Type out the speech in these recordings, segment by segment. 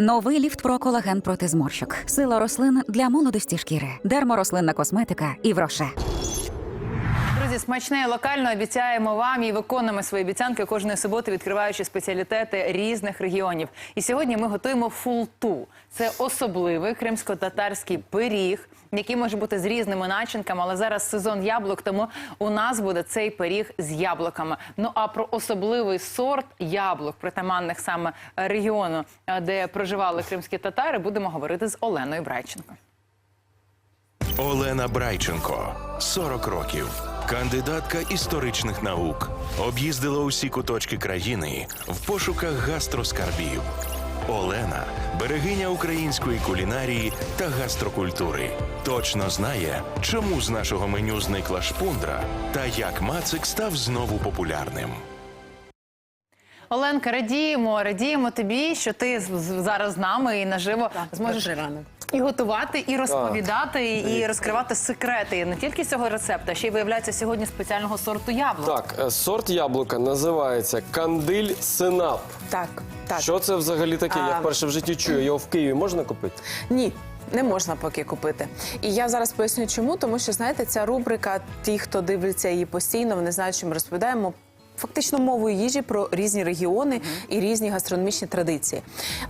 Новий ліфт про колаген проти зморщок. Сила рослин для молодості шкіри. Дерморослинна косметика і вроше. Друзі, смачне локально обіцяємо вам і виконуємо свої обіцянки кожної суботи, відкриваючи спеціалітети різних регіонів. І сьогодні ми готуємо фулту. Це особливий кримсько-татарський пиріг, який може бути з різними начинками. Але зараз сезон яблук, тому у нас буде цей пиріг з яблуками. Ну а про особливий сорт яблук, притаманних саме регіону, е, де проживали кримські татари, будемо говорити з Оленою Брайченко. Олена Брайченко, 40 років, кандидатка історичних наук, об'їздила усі куточки країни в пошуках гастроскарбів. Олена берегиня української кулінарії та гастрокультури. Точно знає, чому з нашого меню зникла шпундра та як мацик став знову популярним. Оленка, радіємо, радіємо тобі, що ти зараз з нами і наживо зможеш і готувати, і розповідати, і розкривати секрети не тільки цього рецепту, а ще й виявляється сьогодні спеціального сорту яблук. Так, е, сорт яблука називається кандиль синап. Так, так. Що це взагалі таке? Я А. вперше в житті чую. Його в Києві можна купити? Ні. Не можна поки купити. І я зараз поясню, чому, тому що знаєте, ця рубрика, ті, хто дивиться її постійно, вони знають, що ми розповідаємо. Фактично мовою їжі про різні регіони і різні гастрономічні традиції.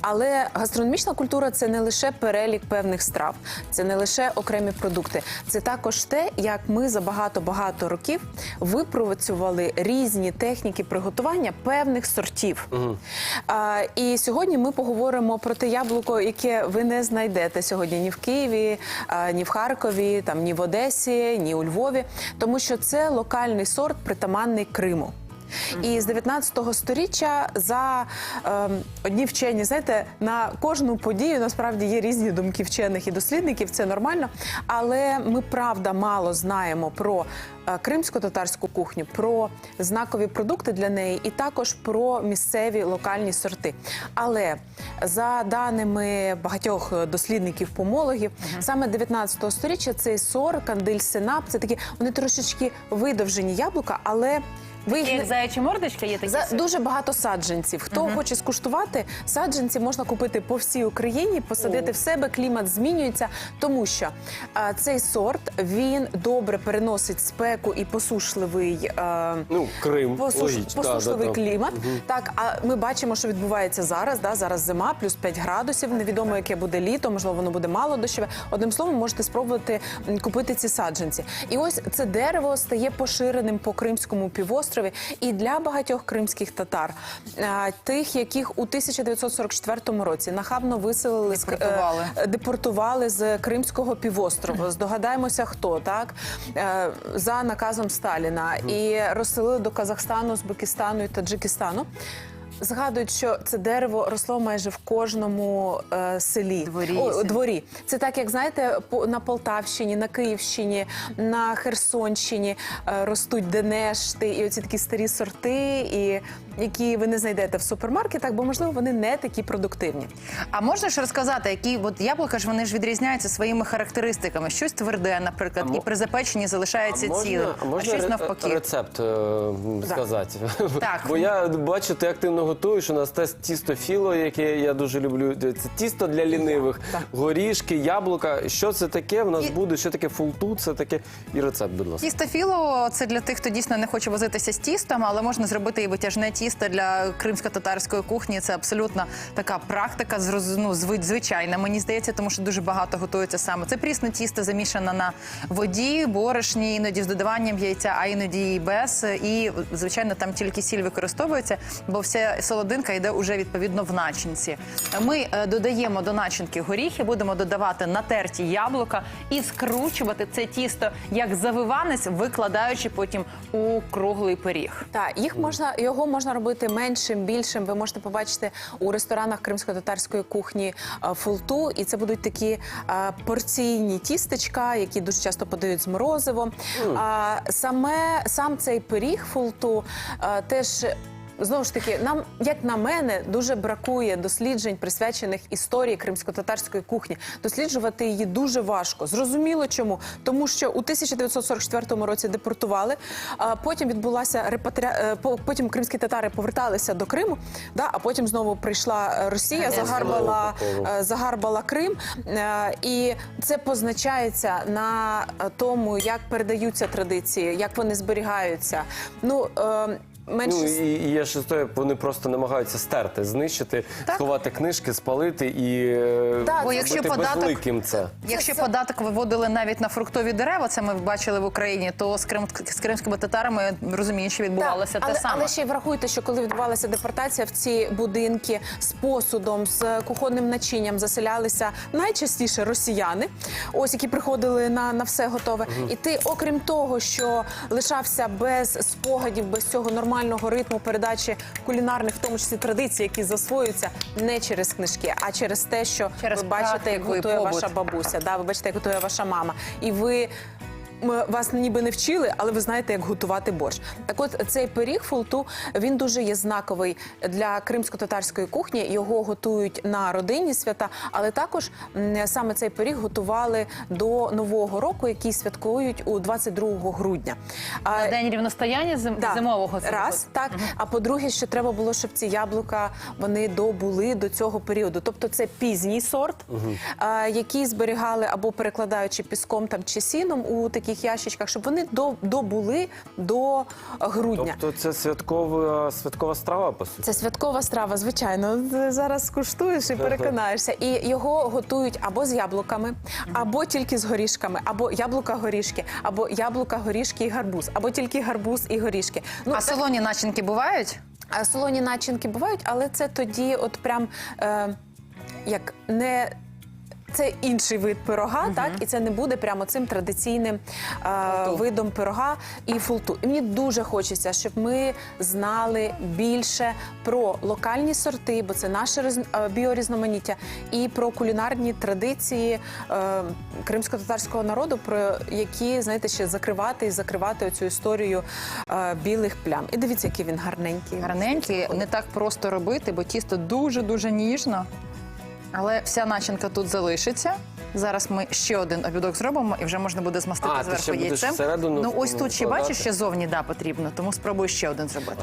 Але гастрономічна культура це не лише перелік певних страв, це не лише окремі продукти. Це також те, як ми за багато-багато років випрацювали різні техніки приготування певних сортів. А, і сьогодні ми поговоримо про те яблуко, яке ви не знайдете сьогодні ні в Києві, а, ні в Харкові, там ні в Одесі, ні у Львові, тому що це локальний сорт, притаманний Криму. І з 19 сторіччя за ем, одні вчені, знаєте, на кожну подію насправді є різні думки вчених і дослідників, це нормально. Але ми правда мало знаємо про е, кримсько-татарську кухню, про знакові продукти для неї, і також про місцеві локальні сорти. Але за даними багатьох дослідників помологів, саме 19 сторіччя цей сор, кандиль синап, це такі вони трошечки видовжені яблука, але ви їх Як не- заяча є такі за дуже багато саджанців. Хто хоче скуштувати, саджанці можна купити по всій Україні, посадити в себе. Клімат змінюється, тому що а, цей сорт він добре переносить спеку і посушливий. е, Ну, Крим. Посуш... логічно. Посушливий Да, да, да. клімат. Так, а ми бачимо, що відбувається зараз. Да? Зараз зима, плюс 5 градусів. Невідомо, яке буде літо, можливо, воно буде мало дощове. Одним словом, можете спробувати купити ці саджанці. І ось це дерево стає поширеним по Кримському півострові. І для багатьох кримських татар, тих, яких у 1944 році нахабно виселили Депортували. е, депортували з Кримського півострову. Здогадаємося, хто так Е, за наказом Сталіна і розселили до Казахстану, Узбекистану і Таджикистану. Згадують, що це дерево росло майже в кожному е, селі Дворі. О, дворі. Це так, як знаєте, по на Полтавщині, на Київщині, на Херсонщині е, ростуть денешти і оці такі старі сорти, і які ви не знайдете в супермаркетах, бо можливо вони не такі продуктивні. А можна ж розказати, які от яблука ж вони ж відрізняються своїми характеристиками? Щось тверде, наприклад, мо- і при запеченні залишається А цілим, можна, а а можна щось навпаки. рецепт е, сказати? Так. Бо я бачу, ти активно готуєш. У нас те тісто філо, яке я дуже люблю. Це тісто для лінивих, горішки, яблука. Що це таке? В нас І- буде, що таке фулту, це таке і рецепт, будь ласка. Тісто філо це для тих, хто дійсно не хоче возитися з тістом, але можна зробити і витяжне тісто для кримсько-татарської кухні. Це абсолютно така практика, ну, звичайна, мені здається, тому що дуже багато готується саме. Це прісне тісто замішане на воді, борошні, іноді з додаванням яйця, а іноді і без. І звичайно, там тільки сіль використовується, бо вся солодинка йде уже відповідно в начинці. Ми е, додаємо до начинки горіхи, будемо додавати натерті яблука і скручувати це тісто як завиванець, викладаючи потім у круглий пиріг. Так, їх можна його можна робити меншим, більшим. Ви можете побачити у ресторанах кримсько-татарської кухні е, фулту, і це будуть такі е, порційні тістечка, які дуже часто подають з морозивом. А саме сам цей пиріг фулту е, теж знову ж таки, нам, як на мене, дуже бракує досліджень, присвячених історії кримсько-татарської кухні. Досліджувати її дуже важко. Зрозуміло чому. Тому що у 1944 році депортували, а потім відбулася репатріа... е, по- Потім кримські татари поверталися до Криму, да, а потім знову прийшла е, Росія, загарбала, е, загарбала Крим. Е, І це позначається на е, тому, як передаються традиції, як вони зберігаються. Ну, е, менше Ну і, і є ще історія, вони просто намагаються стерти, знищити, сховати книжки, спалити і е, Так, Бо якщо зробити податок- безликим це. Якщо податок виводили навіть на фруктові дерева, це ми бачили в Україні, то з, Крим, з кримськими татарами розумію, що відбувалося Так, те але, саме. але ще й врахуйте, що коли відбувалася депортація, в ці будинки з посудом, з кухонним начинням заселялися найчастіше росіяни, ось які приходили на, на все готове. І ти, окрім того, що лишався без спогадів, без цього нормального ритму передачі кулінарних, в тому числі традицій, які засвоюються не через книжки, а через те, що Через ви бачите, як готує побут. ваша бабуся. Да, ви бачите, як готує ваша мама. І ви. Ми вас ніби не вчили, але ви знаєте, як готувати борщ. Так от цей пиріг фулту він дуже є знаковий для кримсько-татарської кухні. Його готують на родинні свята, але також саме цей пиріг готували до нового року, який святкують у 22 грудня. А, День рівностояння зим... Да. зимового раз, так. А по-друге, що треба було, щоб ці яблука вони добули до цього періоду. Тобто це пізній сорт, а, який зберігали або перекладаючи піском там чи сіном у таких ящичках, щоб вони до, добули до грудня. Тобто це святкова святкова страва, по суті. Це святкова страва, звичайно. Зараз скуштуєш і переконаєшся. І його готують або з яблуками, або тільки з горішками, або яблука-горішки, або яблука-горішки і гарбуз, або тільки гарбуз і горішки. Ну, А солоні начинки бувають? а солоні начинки бувають, але це тоді, от прям е, як не. Це інший вид пирога, так і це не буде прямо цим традиційним е, видом пирога і фулту. І мені дуже хочеться, щоб ми знали більше про локальні сорти, бо це наше різ- е, біорізноманіття, і про кулінарні традиції е, кримсько-татарського народу, про які знаєте ще закривати і закривати цю історію е, білих плям. І дивіться, який він гарненький. Гарненькі, не так просто робити, бо тісто дуже-дуже ніжно. Але вся начинка тут залишиться. Зараз ми ще один обідок зробимо і вже можна буде змастити А, ти зверху будеш яйцем. всередину ну ось тут ще вкладати? бачиш, ще зовні да, потрібно, тому спробую ще один зробити.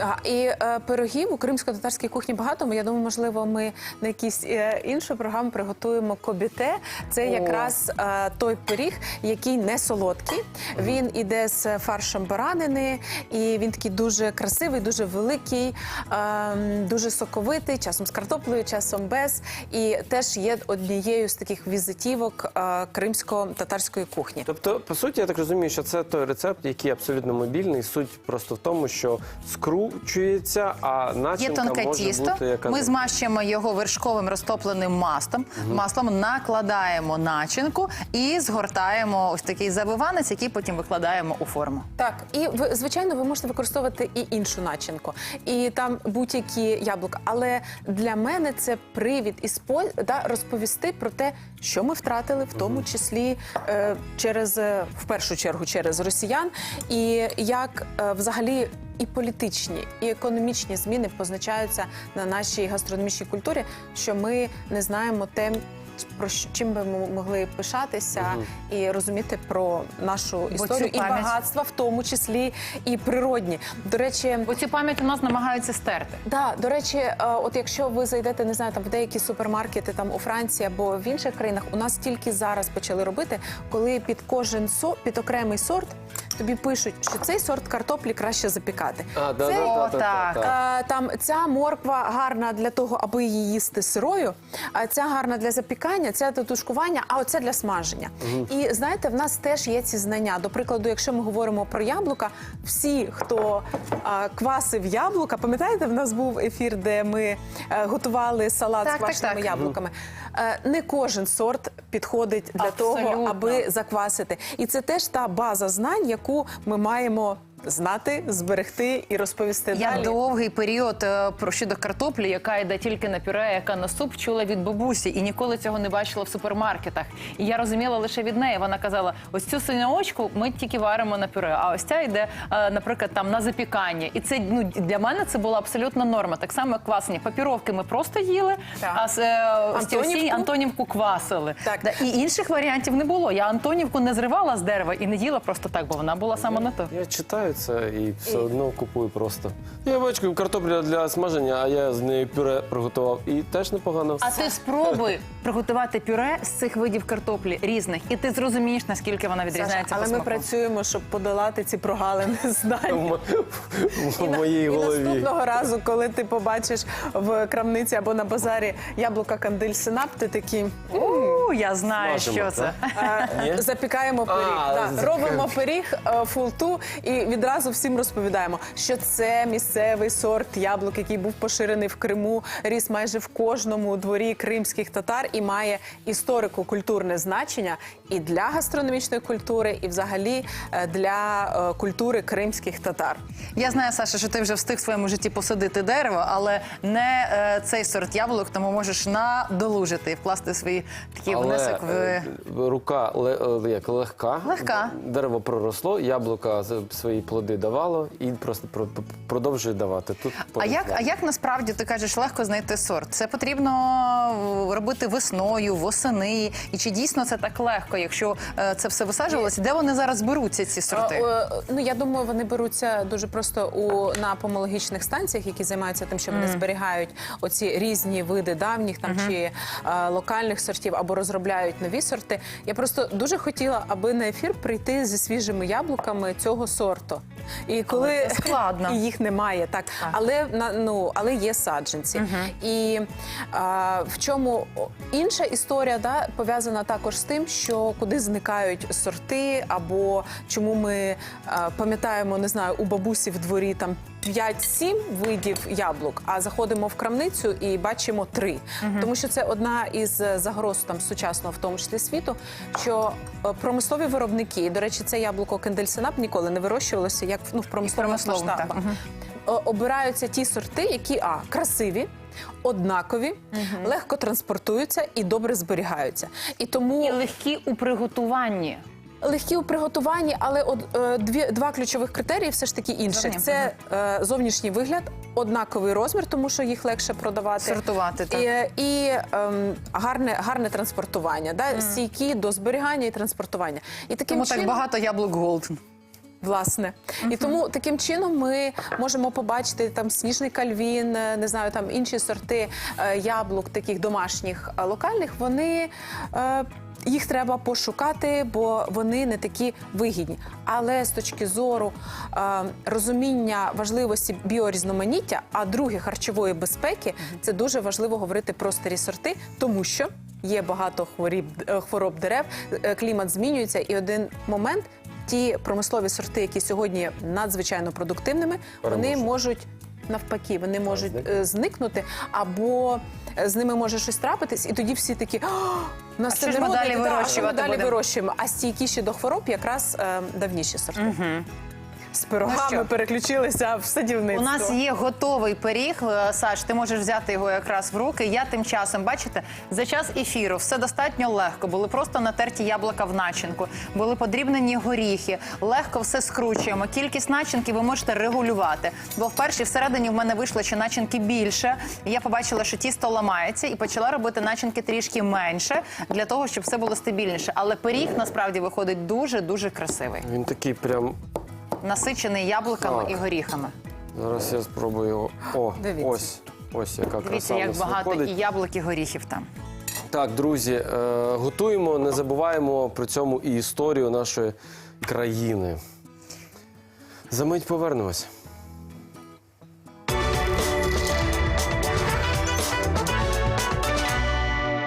А, і е, пирогів у кримсько-татарській кухні багато. Я думаю, можливо, ми на якісь е, іншу програму приготуємо кобіте. Це О. якраз е, той пиріг, який не солодкий. Він іде з фаршем баранини, і він такий дуже красивий, дуже великий, е, дуже соковитий, часом з картоплею, часом без. І теж є однією з таких візитівок е, кримсько-татарської кухні. Тобто, по суті, я так розумію, що це той рецепт, який абсолютно мобільний. Суть просто в тому, що скручується, а Є тонке може тісто. бути яка Ми змащуємо його вершковим розтопленим маслом. Маслом накладаємо начинку і згортаємо ось такий забиванець, який потім викладаємо у форму. Так, і ви звичайно ви можете використовувати і іншу начинку, і там будь-які яблука. Але для мене це привід і спо... да, розповісти про те, що ми втратили, в тому числі е, через е, в першу чергу через росіян, і як е, взагалі. І політичні, і економічні зміни позначаються на нашій гастрономічній культурі, що ми не знаємо те, про що- чим би ми могли пишатися і розуміти про нашу історію і пам'ять- багатства, в тому числі і природні. До речі, Бо цю пам'ять у нас намагаються стерти. Да, до речі, е, от якщо ви зайдете, не знаю, там в деякі супермаркети там у Франції або в інших країнах, у нас тільки зараз почали робити, коли під кожен со під окремий сорт тобі пишуть, що цей сорт картоплі краще запікати. А, да, Це- да, да, да, Отак. да, да. Е, Там ця морква гарна для того, аби її їсти сирою, а ця гарна для запікання, ця для тушкування, а оце для смаження. І знаєте, в нас теж є ці знання. До прикладу, якщо ми говоримо про яблука, всі, хто а, квасив яблука, пам'ятаєте, в нас був ефір, де ми е, готували салат Так, з так, квашеними так. яблуками. Е, Не кожен сорт підходить для того, аби заквасити. І це теж та база знань, яку ми маємо знати, зберегти і розповісти Я далі. довгий період е, про щодо картоплі, яка йде тільки на пюре, яка на суп, чула від бабусі і ніколи цього не бачила в супермаркетах. І я розуміла лише від неї. Вона казала: ось цю синьоочку ми тільки варимо на пюре, а ось ця йде, е, наприклад, там на запікання. І це ну для мене це була абсолютно норма. Так само як квасені папіровки ми просто їли, Так. а з е, Антонівку? Антонівку квасили. Так. Да, І інших варіантів не було. Я Антонівку не зривала з дерева і не їла просто так, бо вона була саме на то. Я читаю це і все одно купую просто. Я бачу картопля для смаження, а я з нею пюре приготував. І теж непогано. А ти спробуй приготувати пюре з цих видів картоплі різних, і ти зрозумієш, наскільки вона відрізняється. але по ми смаку. працюємо, щоб подолати ці прогалини знань. в моїй І голові. наступного разу, коли ти побачиш в крамниці або на базарі яблука кандиль синап, ти такі У, я знаю, що це. е, Ні? запікаємо пиріг. А, Да, запікаємо. робимо пиріг е, фулту і відразу всім розповідаємо, що це місцевий сорт яблук, який був поширений в Криму, ріс майже в кожному дворі кримських татар і має історико-культурне значення і для гастрономічної культури, і взагалі е, для е, культури кримських татар. Я знаю, Саша, що ти вже встиг в своєму житті посадити дерево, але не е, цей сорт яблук, тому можеш надолужити і вкласти свій такий Але внесок в. е, рука ле- е, як легка. Легка. Дерево проросло, яблука з- свої плоди давало і просто продовжує давати. Тут А як, а як насправді ти кажеш легко знайти сорт? Це потрібно е, робити весною, восени. І чи дійсно це так легко, якщо е, це все висаджувалося? Де вони зараз беруться, ці сорти? Е, Ну я думаю, вони беруться дуже просто у на помологічних станціях, які займаються тим, що вони зберігають оці різні види давніх там чи е, локальних сортів або розробляють нові сорти. Я просто дуже хотіла, аби на ефір прийти зі свіжими яблуками цього сорту. І коли це складно. і їх немає, так, але на ну але є саджанці. І а, в чому інша історія да, пов'язана також з тим, що куди зникають сорти, або чому ми а, пам'ятаємо, не знаю, у бабусі в дворі там 5-7 видів яблук, а заходимо в крамницю і бачимо три. Тому що це одна із е, загроз там сучасного, в тому числі світу, що е, промислові виробники, і, до речі, це яблуко кендельсинап ніколи не вирощувалося як ну, в промислових масштабах. Е, Обираються ті сорти, які а красиві. Однакові, легко транспортуються і добре зберігаються. І тому І легкі у приготуванні. Легкі у приготуванні, але от, е, дві, два ключових критерії все ж таки інших. Зовні. Це е, зовнішній вигляд, однаковий розмір, тому що їх легше продавати. Сортувати, так. І, і ем, гарне, гарне транспортування, да? стійкі до зберігання і транспортування. І таким Тому чином, так багато яблук Голден. Власне, і тому таким чином ми можемо побачити там сніжний кальвін, е, не знаю, там інші сорти е, яблук, таких домашніх е, локальних. Вони е, їх треба пошукати, бо вони не такі вигідні. Але з точки зору е, розуміння важливості біорізноманіття, а друге харчової безпеки, це дуже важливо говорити про старі сорти, тому що. Є багато хворіб, е, хвороб дерев, е, клімат змінюється, і один момент ті промислові сорти, які сьогодні є надзвичайно продуктивними, вони можуть навпаки, вони можуть е, зникнути, або е, з ними може щось трапитись, і тоді всі такі. «О, нас А що ж ми далі а вирощувати вирощуємо. А стійкіші до хвороб якраз е, давніші сорти. З пирогами Ну переключилися в садівництво. У нас є готовий пиріг. Е, Саш, ти можеш взяти його якраз в руки. Я тим часом, бачите, за час ефіру все достатньо легко. Були просто натерті яблука в начинку, були подрібнені горіхи. Легко все скручуємо. Кількість начинки ви можете регулювати. Бо вперше всередині в мене вийшло, що начинки більше. Я побачила, що тісто ламається, і почала робити начинки трішки менше для того, щоб все було стабільніше. Але пиріг насправді виходить дуже дуже красивий, Він такий прям. Насичений яблуками Так. і горіхами. Зараз я спробую його. О, Дивіться. ось. Ось яка краса Дивіться, в як нас багато виходить. і яблук, і горіхів там. Так, друзі, е, готуємо, не забуваємо при цьому і історію нашої країни. За мить повернемось.